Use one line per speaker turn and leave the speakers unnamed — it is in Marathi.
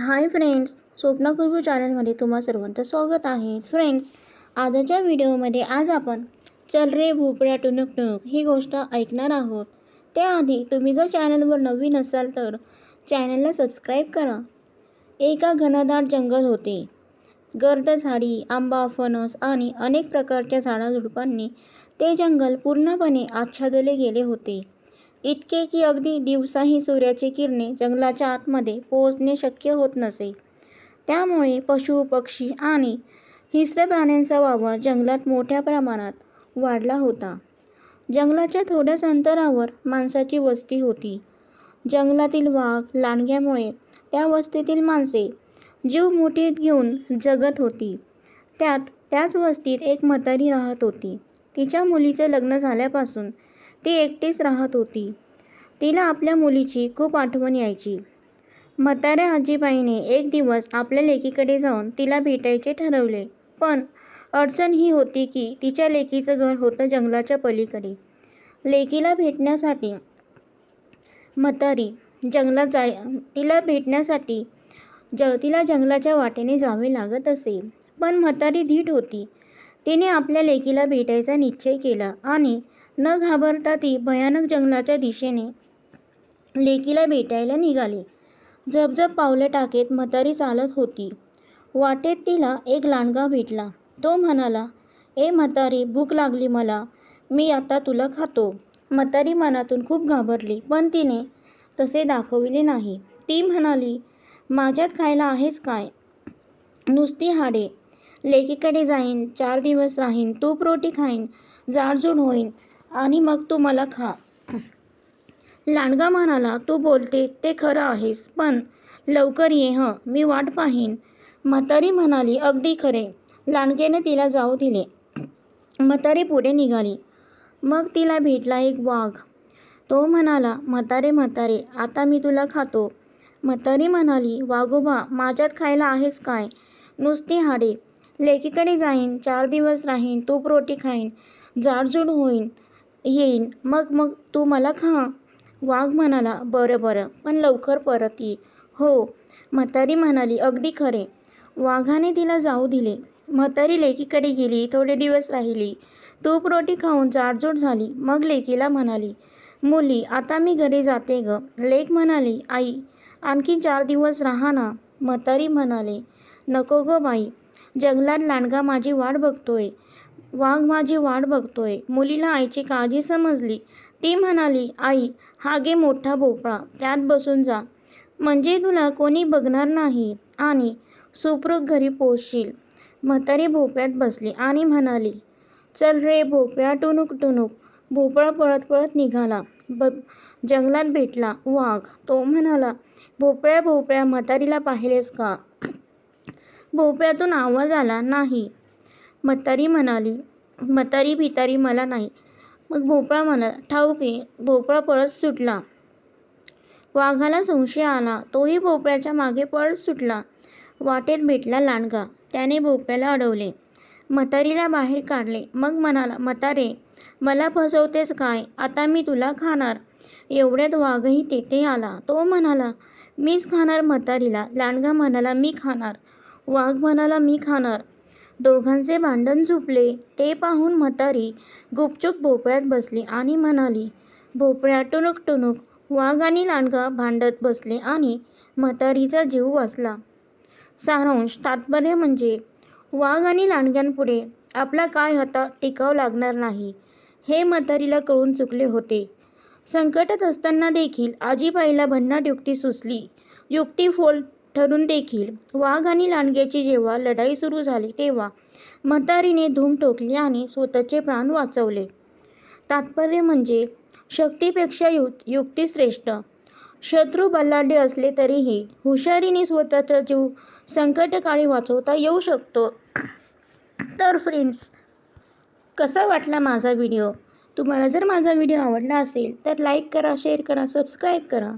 हाय फ्रेंड्स स्वप्ना कुरबू चॅनलमध्ये तुम्हा सर्वांचं स्वागत आहे. फ्रेंड्स आजच्या व्हिडिओमध्ये आज आपण चल रे भोपळ्या टुनुक टुनुक ही गोष्ट ऐकणार आहोत. त्याआधी तुम्ही जर चॅनलवर नवीन असाल तर चॅनलला सबस्क्राईब करा. एका घनदाट जंगल होते. गर्द झाडी आंबा फणस आणि अनेक प्रकारच्या झाडाझुडपांनी ते जंगल पूर्णपणे आच्छादले गेले होते. इतके की अगदी दिवसाही सूर्याची किरणे जंगलाच्या आतमध्ये पोहोचणे शक्य होत नसे. त्यामुळे पशु पक्षी आणि हिंस्र प्राण्यांचा वावर जंगलात मोठ्या प्रमाणात वाढला होता. जंगलाच्या थोड्याच अंतरावर माणसाची वस्ती होती. जंगलातील वाघ लांडग्यामुळे त्या वस्तीतील माणसे जीव मुठीत घेऊन जगत होती. त्यात त्याच वस्तीत एक म्हातारी राहत होती. तिच्या मुलीचे लग्न झाल्यापासून ती एकटीच राहत होती. तिला आपल्या मुलीची खूप आठवण यायची. म्हाताऱ्या आजीबाईने एक दिवस आपल्या लेकीकडे जाऊन तिला भेटायचे ठरवले. पण अडचण ही होती की तिच्या लेकीचं घर होतं जंगलाच्या पलीकडे. लेकीला भेटण्यासाठी म्हातारी जंगलात जाय तिला भेटण्यासाठी ज तिला जंगलाच्या वाटेने जावे लागत असे. पण म्हातारी धीट होती. तिने आपल्या लेकीला भेटायचा निश्चय केला आणि न घाबरता ती भयानक जंगलाच्या दिशेने लेकीला भेटायला निघाली. झपझप पावले टाकेत म्हातारी चालत होती. वाटेत तिला एक लांडगा भेटला. तो म्हणाला ए म्हातारी भूक लागली मला. मी आता तुला खातो. म्हातारी मनातून खूप घाबरली पण तिने तसे दाखविले नाही. ती म्हणाली माझ्यात खायला आहेस काय? नुसती हाडे. लेकीकडे जाईन चार दिवस राहीन तूप रोटी खाईन जाडजूड होईन आणि मग तू मला खा. लांडगा म्हणाला तू बोलते ते खरं आहेस पण लवकर ये हं मी वाट पाहीन. म्हातारी म्हणाली अगदी खरे. लांडग्याने तिला जाऊ दिले. म्हातारी पुढे निघाली. मग तिला भेटला एक वाघ. तो म्हणाला म्हातारे म्हातारे आता मी तुला खातो. म्हातारी म्हणाली वाघोबा माझ्यात खायला आहेस काय? नुसती हाडे. लेकीकडे जाईन चार दिवस राहीन तूप रोटी खाईन जाडजूड होईन येईन. मग मग तू मला खा. वाघ म्हणाला बरं बरं. पण लवकर परत ये. हो. म्हातारी म्हणाली अगदी खरे. वाघाने तिला जाऊ दिले. म्हातारी लेकीकडे गेली थोडे दिवस राहिली. तूप रोटी खाऊन जाडजूड झाली. मग लेकीला म्हणाली मुली आता मी घरी जाते ग. लेक म्हणाली आई आणखी चार दिवस राहा ना. म्हातारी म्हणाले नको ग बाई. जंगलात लांडगा माझी वाट बघतोय. वाघ माझी वाट बघतोय. मुलीला आईची काळजी समजली. ती म्हणाली आई हा गे मोठा भोपळा. त्यात बसून जा. म्हणजे तुला कोणी बघणार नाही आणि सुखरूप घरी पोचशील म्हातारी भोपळ्यात बसली आणि म्हणाली चल रे भोपळ्या टुनुक टुनुक भोपळा पळत पळत निघाला. ब जंगलात भेटला वाघ. तो म्हणाला भोपळ्या भोपळ्या म्हातारीला पाहिलेस का? भोपळ्यातून आवाज आला नाही. म्हातारी म्हणाली म्हातारी भितारी मला नाही. मग भोपळा म्हणाला ठाऊक आहे भोपळा पळत सुटला. वाघाला संशय आला तोही भोपळ्याच्या मागे पळत सुटला. वाटेत भेटला लांडगा त्याने भोपळ्याला अडवले. म्हातारीला बाहेर काढले. मग म्हणाला म्हातारे मला फसवतेस काय? आता मी तुला खाणार. एवढ्यात वाघही तेथे आला. तो म्हणाला मीच खाणार म्हातारीला. लांडगा म्हणाला मी खाणार. वाघ म्हणाला मी खाणार. दोघांचे भांडण झुपले. ते पाहून म्हातारी गुपचूप भोपळ्यात बसली आणि म्हणाली भोपळ्या टुनुक टुनुक वाघ आणि लांडगा भांडत बसले आणि म्हातारीचा जीव वाचला. सारांश तात्पर्य म्हणजे वाघ आणि लांडग्यांपुढे आपला काय हता टिकाव लागणार नाही हे म्हातारीला कळून चुकले होते. संकटात असताना देखील आजीबाईला भन्नाट युक्ती सुचली. युक्ती फोल ठरून देखील वाघ आणि लांडग्याची जेव्हा लढाई सुरू झाली तेव्हा म्हातारीने धूम ठोकली आणि स्वतःचे प्राण वाचवले. तात्पर्य म्हणजे शक्तीपेक्षा यु युक्ती श्रेष्ठ शत्रू बलाढ्य असले तरीही हुशारीने स्वतःचा जीव संकटकाळी वाचवता येऊ शकतो. तर फ्रेंड्स कसा वाटला माझा व्हिडिओ तुम्हाला जर माझा व्हिडिओ आवडला असेल तर लाईक करा शेअर करा सबस्क्राईब करा.